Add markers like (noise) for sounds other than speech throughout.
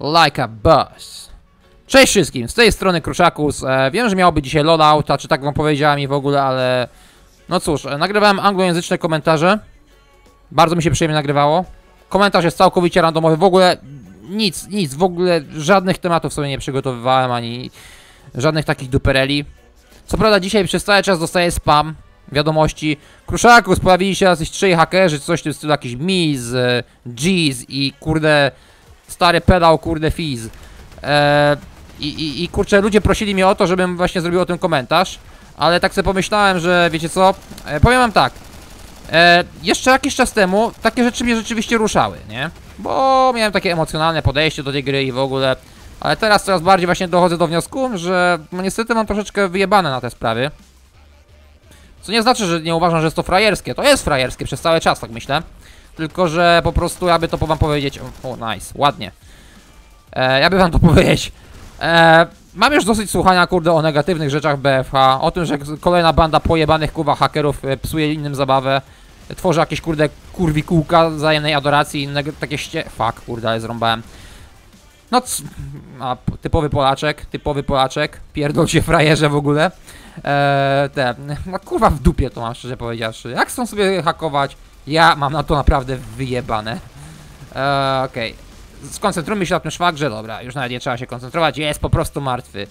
like a boss. Cześć wszystkim, z tej strony Kruszakus. E, wiem, że miałoby dzisiaj loadout, a czy tak wam powiedziałem i w ogóle, ale... No cóż, e, nagrywałem anglojęzyczne komentarze. Bardzo mi się przyjemnie nagrywało. Komentarz jest całkowicie randomowy, w ogóle nic, nic, w ogóle żadnych tematów sobie nie przygotowywałem, ani żadnych takich dupereli. Co prawda dzisiaj przez cały czas dostaję spam, wiadomości. Kruszakus, pojawili się jacyś trzej hakerzy, coś w tym stylu, jakiś Miz, e, Jeez i kurde stary pedał, kurde Fizz. E, i, i, I kurczę, ludzie prosili mnie o to, żebym właśnie zrobił o tym komentarz, ale tak sobie pomyślałem, że wiecie co, e, powiem wam tak. E, jeszcze jakiś czas temu takie rzeczy mnie rzeczywiście ruszały, nie? Bo miałem takie emocjonalne podejście do tej gry i w ogóle. Ale teraz coraz bardziej właśnie dochodzę do wniosku, że no niestety mam troszeczkę wyjebane na te sprawy. Co nie znaczy, że nie uważam, że jest to frajerskie. To jest frajerskie przez cały czas, tak myślę. Tylko, że po prostu, aby to wam powiedzieć... O, nice, ładnie. E, ja by wam to (laughs) powiedzieć. E, mam już dosyć słuchania, kurde, o negatywnych rzeczach BFH. O tym, że kolejna banda pojebanych, kurwa, hakerów e, psuje innym zabawę. Tworzy jakieś, kurde, kurwi kółka wzajemnej adoracji i takie ście... Fuck, kurde, ale zrąbałem. No, a, typowy Polaczek, typowy Polaczek. Pierdol się frajerze w ogóle. Eee, te, no kurwa w dupie to mam, szczerze powiedziawszy. Jak chcą sobie hakować, ja mam na to naprawdę wyjebane. Eee, okej. Skoncentrujmy się na tym szwagrze, dobra, już nawet nie trzeba się koncentrować, jest po prostu martwy.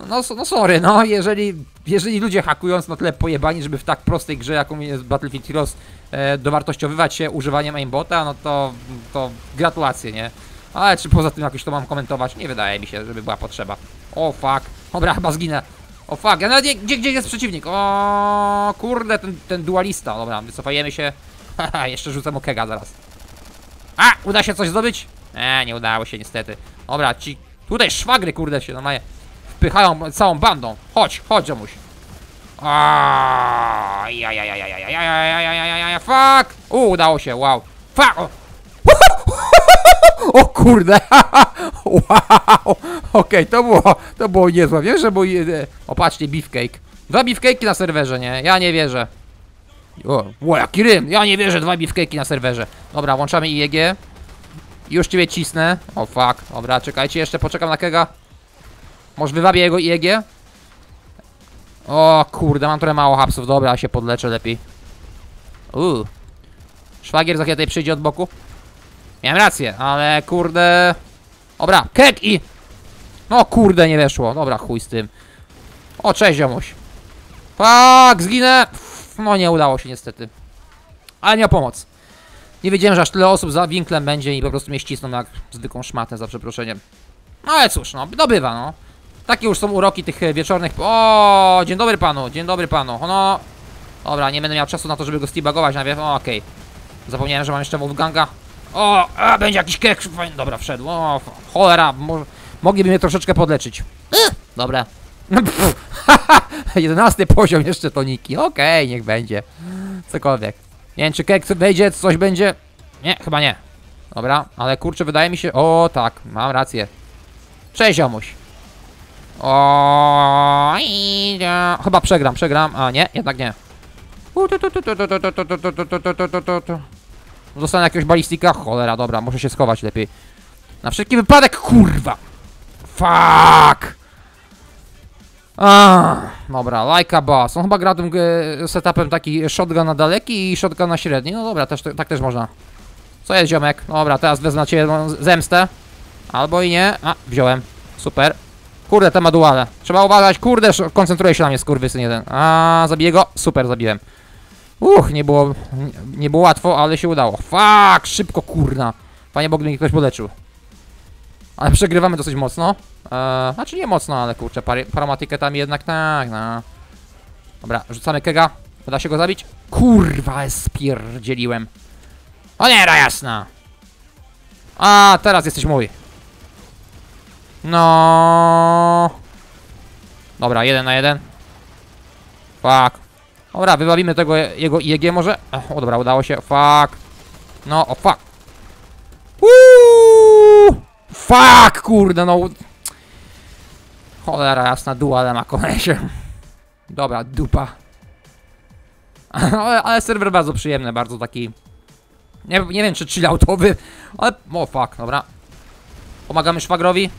No, no, no sorry, no, jeżeli, jeżeli ludzie hakując na tyle pojebani, żeby w tak prostej grze, jaką jest Battlefield Heroes, e, dowartościowywać się używaniem aimbota, no to, to gratulacje, nie? Ale czy poza tym jakoś to mam komentować? Nie wydaje mi się, żeby była potrzeba. O fuck. Dobra, chyba zginę. O fuck, ja nawet nie, gdzie, gdzie jest przeciwnik? O kurde, ten, ten dualista. Dobra, wycofajemy się. Haha, jeszcze rzucę mu kega zaraz. A! Uda się coś zdobyć? Eee, nie udało się niestety. Dobra, ci... Tutaj szwagry, kurde, się normalnie wpychają całą bandą. Chodź, chodź, Jomuś. Fuck! U, udało się, wow. Fuck! O kurde! Wow! Okej, to było, to było niezłe. Wiem, że był... O, patrzcie, beefcake. Dwa beefcake'i na serwerze, nie? Ja nie wierzę. O, o, jaki rym! Ja nie wierzę, dwa beefcake'i na serwerze. Dobra, włączamy IEG. Już ciebie cisnę. O, fuck. Dobra, czekajcie, jeszcze poczekam na Kega. Może wywabię jego IEG? O, kurde, mam trochę mało hapsów. Dobra, się podleczę lepiej. Uuu. Szwagier za chwilę tutaj przyjdzie od boku. Miałem rację, ale kurde... Dobra, kek i... No kurde, nie weszło. Dobra, chuj z tym. O, cześć ziomuś. Fuck, zginę! No nie udało się niestety. Ale o pomoc. Nie wiedziałem, że aż tyle osób za winklem będzie i po prostu mnie ścisną jak zwykłą szmatę, za przeproszeniem. No ale cóż, no, no bywa, no. Takie już są uroki tych e, wieczornych... O, dzień dobry panu, dzień dobry panu. No... Dobra, nie będę miał czasu na to, żeby go steabagować najpierw. O, okej. Zapomniałem, że mam jeszcze Wolfganga. O, a, będzie jakiś kek. Dobra, wszedł. O, cholera, mo mogliby mnie troszeczkę podleczyć. Dobra. Jedenasty poziom jeszcze toniki. Okej, okay, niech będzie. Cokolwiek. Nie wiem, czy kek wejdzie, coś będzie. Nie, chyba nie. Dobra, ale kurczę, wydaje mi się... O, tak, mam rację. Cześć, ziomuś. O, i, ja... Chyba przegram, przegram. A nie, jednak nie. Zostanę jakiegoś balistika? Cholera, dobra, muszę się schować lepiej. Na wszelki wypadek, kurwa! Fuck! A, dobra, like a boss. On chyba gra tym e, setupem taki shotgun na daleki i shotgun na średni. No dobra, też, tak też można. Co jest, ziomek? Dobra, teraz wezmę moją zemstę. Albo i nie. A, wziąłem. Super. Kurde, te ma duale. Trzeba uważać, kurde, koncentruje się na mnie skurwysyn jeden. A, zabiję go. Super, zabiłem. Uch, nie było, nie, było łatwo, ale się udało. Fuck, szybko, kurna. Panie mnie ktoś poleczył. Ale przegrywamy dosyć mocno. Eee, znaczy nie mocno, ale kurczę, pary, paramatyketami jednak tak, no. Dobra, rzucamy kega. Uda się go zabić? Kurwa, spierdzieliłem. O nie, jasna. A, teraz jesteś mój. No. Dobra, jeden na jeden. Fuck. Dobra, wybawimy tego jego IEG może. Ech, O dobra, udało się. Fuck. No, o fuck. Uuu! Fuck, kurde, no. Cholera jasna, duale ma kolesie. Dobra, dupa. ale, ale serwer bardzo przyjemny, bardzo taki... Nie, nie wiem czy chilloutowy, ale... O fuck, dobra. Pomagamy szwagrowi.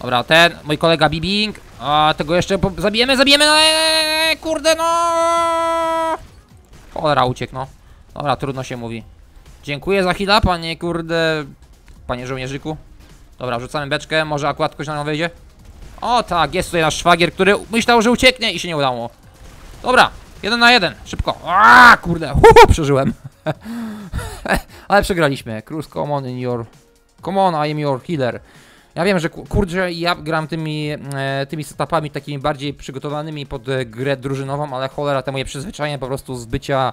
Dobra, ten, mój kolega Bibing. A tego jeszcze po- zabijemy, zabijemy, eee, kurde no. Cholera uciekł, no. Dobra, trudno się mówi. Dziękuję za chwilę, panie kurde, panie żołnierzyku. Dobra, rzucamy beczkę, może akurat ktoś na nią wejdzie. O tak, jest tutaj nasz szwagier, który myślał, że ucieknie i się nie udało. Dobra, jeden na jeden, szybko. A kurde, Uhu, przeżyłem. (laughs) Ale przegraliśmy. Cruise, come on in your... Come on, I am your healer. Ja wiem, że ku- kurczę, ja gram tymi, e, tymi setupami takimi bardziej przygotowanymi pod grę drużynową, ale cholera, te moje przyzwyczajenie po prostu z bycia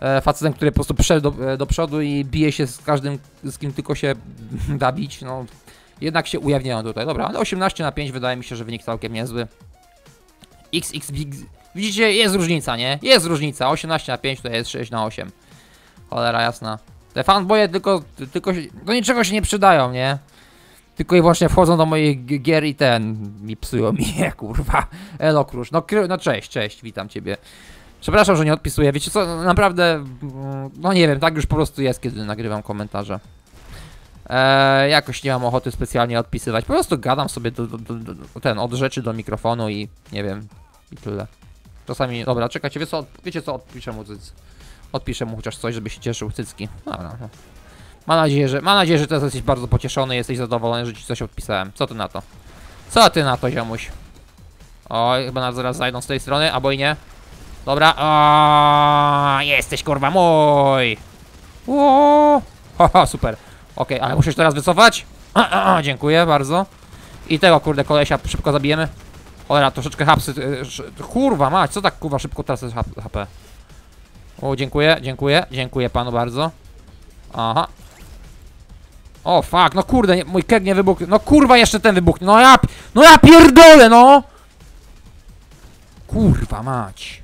e, facetem, który po prostu przeszedł do, e, do przodu i bije się z każdym, z kim tylko się (laughs) da bić, no jednak się ujawniają tutaj. Dobra, ale 18 na 5 wydaje mi się, że wynik całkiem niezły. XX. Widzicie, jest różnica, nie? Jest różnica. 18 na 5 to jest 6 na 8. Cholera jasna. Te fanboye tylko, tylko do niczego się nie przydają, nie? Tylko i wyłącznie wchodzą do moich gier i ten mi psują mnie, (laughs) kurwa. Elo Krusz. No, no cześć, cześć, witam ciebie. Przepraszam, że nie odpisuję. Wiecie co, no, naprawdę, mm, no nie wiem, tak już po prostu jest, kiedy nagrywam komentarze. Eee, jakoś nie mam ochoty specjalnie odpisywać. Po prostu gadam sobie do, do, do, ten, od rzeczy do mikrofonu i nie wiem, i tyle. Czasami, dobra, czekajcie, wiecie co, wiecie co, odpiszę mu cyc. Odpiszę mu chociaż coś, żeby się cieszył cycki. Dobra, no. Mam nadzieję, że, mam nadzieję, że teraz jesteś bardzo pocieszony, jesteś zadowolony, że ci coś odpisałem. Co ty na to? Co ty na to, ziomuś? Oj, chyba nas zaraz zajdą z tej strony, albo i nie. Dobra, o, jesteś kurwa mój! O, (laughs) haha, super. Okej, ale muszę się teraz wycofać. A, a, a, dziękuję bardzo. I tego kurde kolesia szybko zabijemy. Cholera, troszeczkę hapsy. y, Kurwa mać, co tak kurwa szybko tracę HP? O, dziękuję, dziękuję, dziękuję panu bardzo. Aha. O, fuck, no kurde, nie, mój keg nie wybuchł. No kurwa, jeszcze ten wybuchnie. No ja, no ja pierdolę, no! Kurwa mać.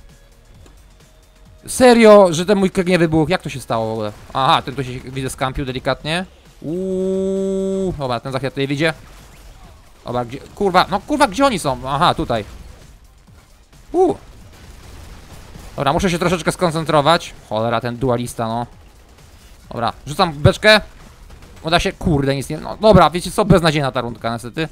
Serio, że ten mój keg nie wybuchł? Jak to się stało w ogóle? Aha, ten tu się widzę skampił delikatnie. Uuu, dobra, ten za chwilę tutaj wyjdzie. Dobra, gdzie, kurwa, no kurwa, gdzie oni są? Aha, tutaj. Uuu. Dobra, muszę się troszeczkę skoncentrować. Cholera, ten dualista, no. Dobra, rzucam beczkę. Uda się, kurde, nic nie... No dobra, wiecie co, beznadziejna ta rundka, niestety.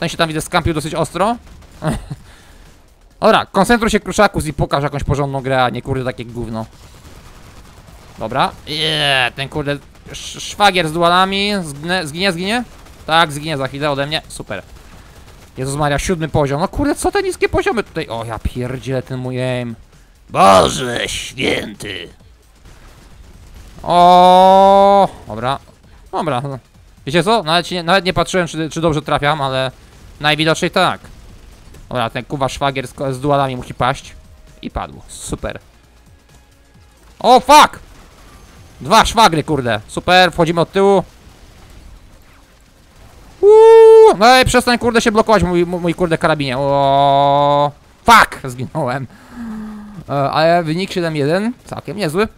Ten się tam widzę skampił dosyć ostro. (laughs) Dobra, koncentruj się kruszakus i pokaż jakąś porządną grę, a nie kurde takie gówno. Dobra. Eee, ten kurde sz szwagier z dualami. Zginie, zginie? Tak, zginie za chwilę ode mnie. Super. Jezus Maria, siódmy poziom. No kurde, co te niskie poziomy tutaj? O, ja pierdzielę ten mój aim. Boże święty. O, dobra. Dobra. Wiecie co? Nawet, nie, nawet nie patrzyłem, czy, czy dobrze trafiam, ale najwidoczniej tak. Dobra, ten kuwa szwagier z, z dualami musi paść. I padł. Super. O, fuck! Dwa szwagry, kurde. Super, wchodzimy od tyłu. Uuu, no i przestań, kurde, się blokować, mój, mój, kurde karabinie. O, fuck! Zginąłem. E, ale wynik 7-1, całkiem niezły.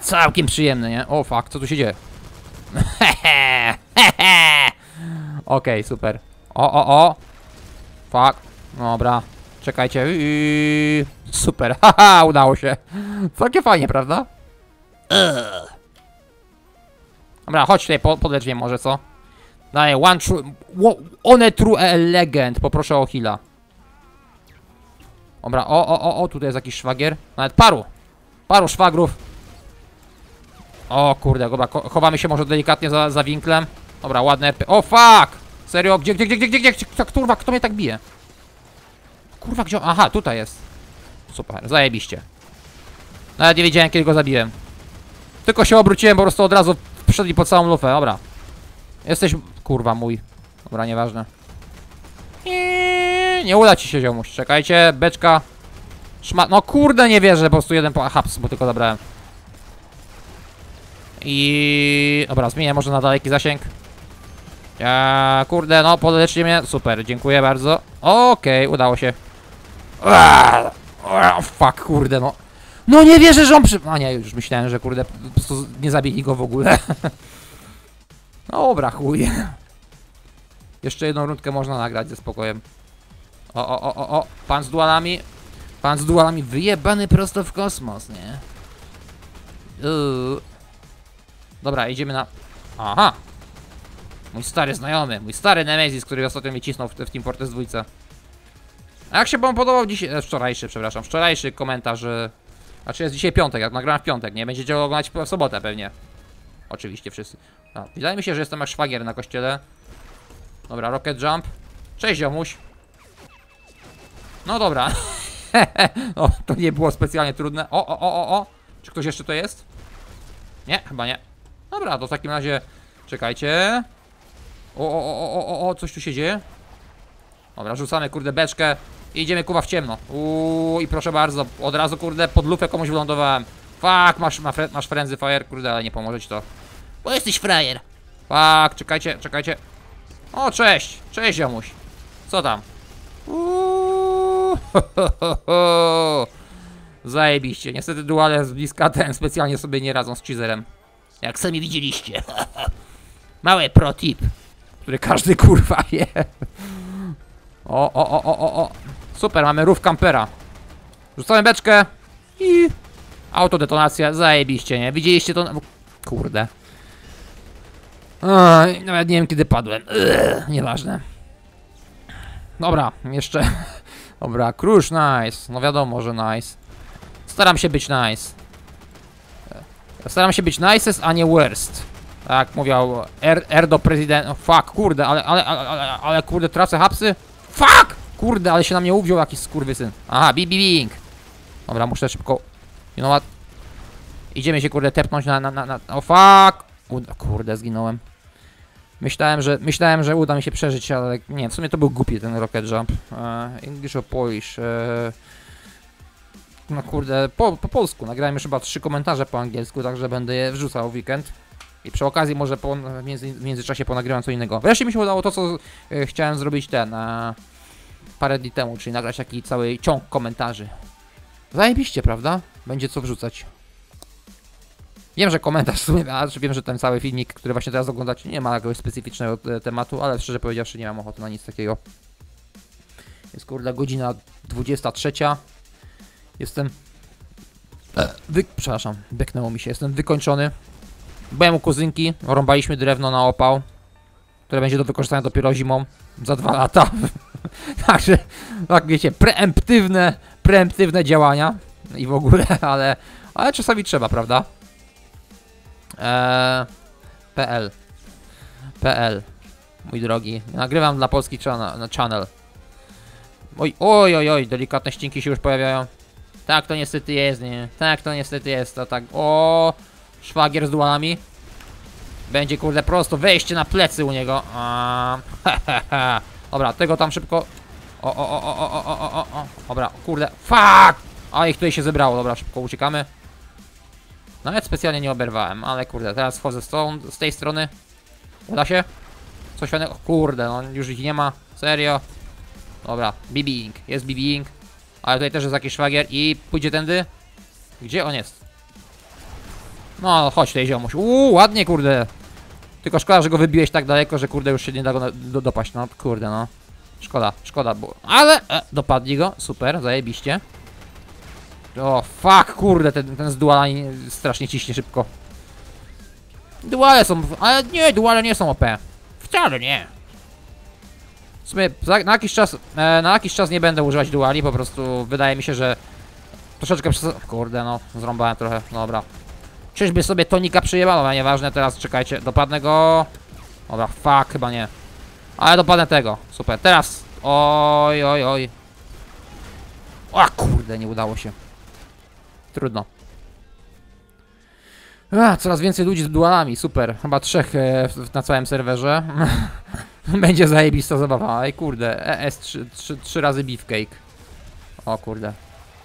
Całkiem przyjemny, nie? O, fuck, co tu się dzieje? Hehe, (laughs) hehe. Okej, super. O, o, o. Fuck. Dobra. Czekajcie. Yy, super. (laughs) Haha, udało się. Całkiem fajnie, prawda? Dobra, chodź tutaj, po, podlecz mnie może, co? Daję, one true... One true legend. Poproszę o heala. Dobra, o, o, o, o, tutaj jest jakiś szwagier. Nawet paru. Paru szwagrów. O kurde, dobra, chowamy się może delikatnie za, za winklem. Dobra, ładne RP. O fuck! Serio? Gdzie, gdzie, gdzie, gdzie, gdzie, gdzie, kurwa, kto mnie tak bije? Kurwa, gdzie? Aha, tutaj jest. Super, zajebiście. Nawet nie wiedziałem, kiedy go zabiłem. Tylko się obróciłem, po prostu od razu wszedł pod całą lufę, dobra. Jesteś, kurwa, mój. Dobra, nieważne. Nie, nie uda ci się, ziomuś. Czekajcie, beczka. Szma... No kurde, nie wierzę, po prostu jeden po... Haps, bo tylko zabrałem. I... Dobra, zmienię może na daleki zasięg. Ja, kurde, no, podleczcie mnie. Super, dziękuję bardzo. Okej, udało się. Aaaa, Fuck, kurde, no. No nie wierzę, że on przy... A nie, już myślałem, że kurde, po prostu nie zabili go w ogóle. (laughs) No dobra, chuj. Jeszcze jedną rundkę można nagrać ze spokojem. O, o, o, o, o, pan z dualami. Pan z dualami wyjebany prosto w kosmos, nie? Uuu. Dobra, idziemy na... Aha. Mój stary znajomy, mój stary Nemesis, który ostatnio mnie cisnął w, w Team Fortress 2. A jak się wam podobał dzisiaj, e, wczorajszy, przepraszam, wczorajszy komentarz. Znaczy jest dzisiaj piątek, jak nagrałem w piątek, nie? Będziecie oglądać w sobotę pewnie. Oczywiście wszyscy. A, wydaje mi się, że jestem jak szwagier na kościele. Dobra, rocket jump. Cześć ziomuś. No dobra. (laughs) o, to nie było specjalnie trudne. O, o, o, o, o. Czy ktoś jeszcze to jest? Nie, chyba nie. Dobra, to w takim razie czekajcie. O, o, o, o, o, o, coś tu się dzieje. Dobra, rzucamy kurde beczkę i idziemy kuwa w ciemno. Uuu, i proszę bardzo, od razu kurde pod lufę komuś wylądowałem. Fuck, masz, ma fre, masz frenzy fire, kurde, ale nie pomoże ci to. Bo jesteś frajer. Fuck, czekajcie, czekajcie. O, cześć, cześć ziomuś. Co tam? Uuu, ho, ho, ho, ho. Zajebiście, niestety duale z bliska ten specjalnie sobie nie radzą z cheezerem. Jak sami widzieliście. (laughs) Mały pro tip, który każdy kurwa wie. O, o, o, o, o, o. Super, mamy rów kampera. Rzucamy beczkę i autodetonacja, zajebiście, nie? Widzieliście to? Kurde. Oj, nawet nie wiem kiedy padłem. Nieważne. Dobra, jeszcze. (laughs) Dobra, Krusz, nice. No wiadomo, że nice. Staram się być nice. Staram się być nicest, a nie worst. Tak mówił er, Erdo prezydent. Oh, fuck, kurde, ale, ale, ale, ale, ale kurde, tracę hapsy. Fuck! Kurde, ale się na mnie uwziął jakiś skurwysyn. Aha, bi, bi, bing. Dobra, muszę szybko. You know what? Idziemy się kurde tepnąć na, na, na, na... O fuck! Uda, kurde, zginąłem. Myślałem, że myślałem, że uda mi się przeżyć, ale nie, w sumie to był głupi ten rocket jump. E, English or Polish. E, no kurde, po, po polsku. Nagrałem już chyba trzy komentarze po angielsku, także będę je wrzucał w weekend. I przy okazji może po, w, między, w międzyczasie ponagrywam co innego. Wreszcie mi się udało to, co e, chciałem zrobić ten e, parę dni temu, czyli nagrać taki cały ciąg komentarzy. Zajebiście, prawda? Będzie co wrzucać. Wiem, że komentarz w sumie, wiem, że ten cały filmik, który właśnie teraz oglądacie, nie ma jakiegoś specyficznego e, tematu, ale szczerze powiedziawszy nie mam ochoty na nic takiego. Jest kurde godzina 23. Jestem... Wy... Przepraszam, beknęło mi się. Jestem wykończony. Byłem u kuzynki, rąbaliśmy drewno na opał, które będzie do wykorzystania dopiero zimą, za dwa lata. (laughs) Także, tak wiecie, preemptywne, preemptywne działania i w ogóle, (laughs) ale, ale czasami trzeba, prawda? Eee, PL. PL. Mój drogi. Nagrywam dla channel, na channel. Oj, oj, oj, oj, delikatne ścinki się już pojawiają. Tak to niestety jest, nie? Tak to niestety jest, to tak. O, Szwagier z dułami. Będzie, kurde, prosto wejście na plecy u niego. Um, Dobra, tego tam szybko... O, o, o, o, o, o, o, o, Dobra, kurde, fuck! A ich tutaj się zebrało, dobra, szybko uciekamy. No, Nawet specjalnie nie oberwałem, ale kurde, teraz wchodzę z, z tej strony. Uda się? Coś fajnego? Kurde, no już ich nie ma. Serio? Dobra, BB Ink. Jest BB Ink. Ale tutaj też jest jakiś szwagier i pójdzie tędy. Gdzie on jest? No, chodź tutaj ziomuś. Uuu, ładnie kurde. Tylko szkoda, że go wybiłeś tak daleko, że kurde już się nie da go do, dopaść. No, kurde no. Szkoda, szkoda było. Ale e, dopadli go, super, zajebiście. O, fuck, kurde, ten, ten z dualami strasznie ciśnie szybko. Duale są, ale nie, duale nie są OP. Wcale nie. W sumie na jakiś czas, e, na jakiś czas nie będę używać duali, po prostu wydaje mi się, że troszeczkę przez... Kurde, no, zrąbałem trochę, dobra. Czyżby sobie tonika przyjebano, ale nieważne, teraz czekajcie, dopadnę go. Dobra, fuck, chyba nie. Ale dopadnę tego, super, teraz. Oj, oj, oj. O kurde, nie udało się. Trudno. A, coraz więcej ludzi z dualami, super. Chyba trzech e, na całym serwerze. (laughs) Będzie zajebista zabawa. Ej kurde, ES 3, 3, 3 razy beefcake. O kurde.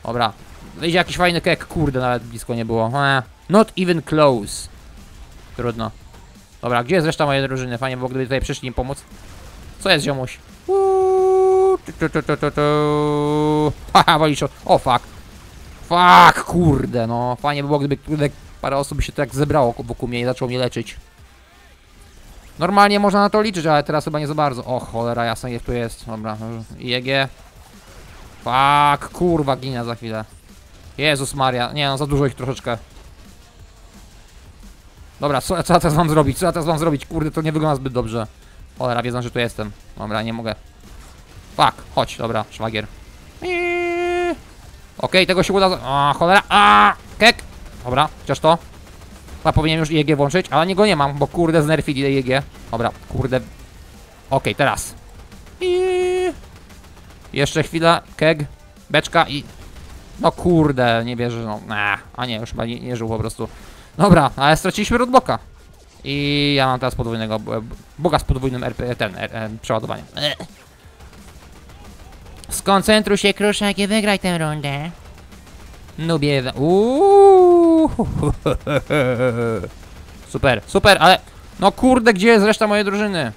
Dobra. Wyjdzie jakiś fajny kek, kurde, nawet blisko nie było. E, not even close. Trudno. Dobra, gdzie jest reszta mojej drużyny? Fajnie było, gdyby tutaj przyszli im pomóc. Co jest, ziomuś? Haha, wolisz o... Fuck. Fuck, kurde, no. Fajnie by było, gdyby parę osób się tak zebrało wokół mnie i zaczęło mnie leczyć. Normalnie można na to liczyć, ale teraz chyba nie za bardzo. O, cholera jasna, jak tu jest. Dobra, IEG. Fuck, kurwa, ginę za chwilę. Jezus Maria, nie no, za dużo ich troszeczkę. Dobra, co, co ja teraz mam zrobić? Co ja teraz mam zrobić? Kurde, to nie wygląda zbyt dobrze. Cholera, wiedzą, że tu jestem. Dobra, nie mogę. Fuck, chodź, dobra, szwagier. Eee. Okej, tego się uda. A, cholera. A, kek. Dobra, chociaż to. Chyba powinienem już IEG włączyć, ale nie go nie mam, bo kurde znerfili IEG. Dobra, kurde. Okej, teraz. Eee. Jeszcze chwila, keg, beczka i... No kurde, nie wierzę, no. A, a nie, już chyba nie, nie żył po prostu. Dobra, ale straciliśmy roadblocka. I ja mam teraz podwójnego, boga z podwójnym RP, ten, R, e, przeładowaniem. Skoncentruj się, Kruszak, i wygraj tę rundę. Nubie, uuuu. (laughs) Super, super, ale... No kurde, gdzie jest reszta mojej drużyny?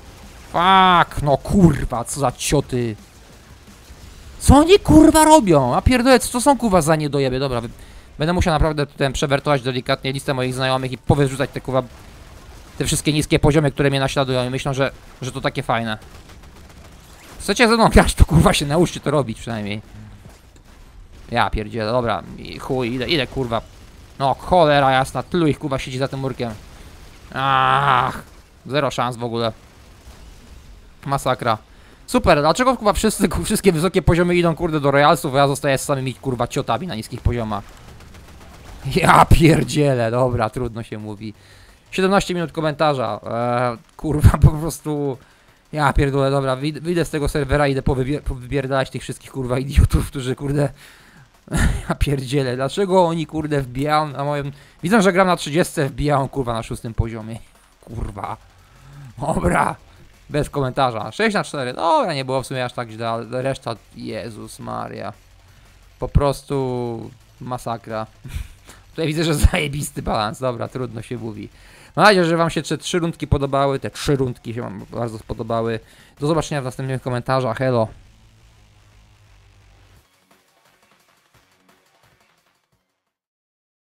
Fuck, no kurwa, co za cioty. Co oni kurwa robią? A pierdolę, co są kurwa za niedojeby? Dobra, wy- będę musiał naprawdę tutaj przewertować delikatnie listę moich znajomych i powyrzucać te kurwa... Te wszystkie niskie poziomy, które mnie naśladują i myślą, że, że to takie fajne. Chcecie ze mną grać, to kurwa się nauczcie to robić przynajmniej. Ja pierdzielę, dobra, i chuj, ile, ile kurwa. No cholera jasna, tylu ich kurwa siedzi za tym murkiem. Ach, zero szans w ogóle. Masakra. Super, dlaczego kurwa wszyscy, wszystkie wysokie poziomy idą kurde do Royalsów, a ja zostaję z samymi kurwa ciotami na niskich poziomach. (laughs) Ja pierdzielę, dobra, trudno się mówi. 17 minut komentarza, eee, kurwa po prostu... Ja pierdolę, dobra, wyjdę, z tego serwera idę powybier- powybierdalać tych wszystkich kurwa idiotów, którzy kurde... (laughs) Ja pierdzielę, dlaczego oni kurde wbijają na moim... Widzę, że gram na 30, wbijają kurwa na szóstym poziomie. (laughs) Kurwa. Dobra. Bez komentarza. 6 na 4. Dobra, nie było w sumie aż tak źle, reszta... Jezus Maria. Po prostu... Masakra. Tutaj widzę, że (laughs) zajebisty balans. Dobra, trudno się mówi. Mam nadzieję, że wam się te trzy rundki podobały. Te trzy rundki się wam bardzo spodobały. Do zobaczenia w następnych komentarzach. Hello.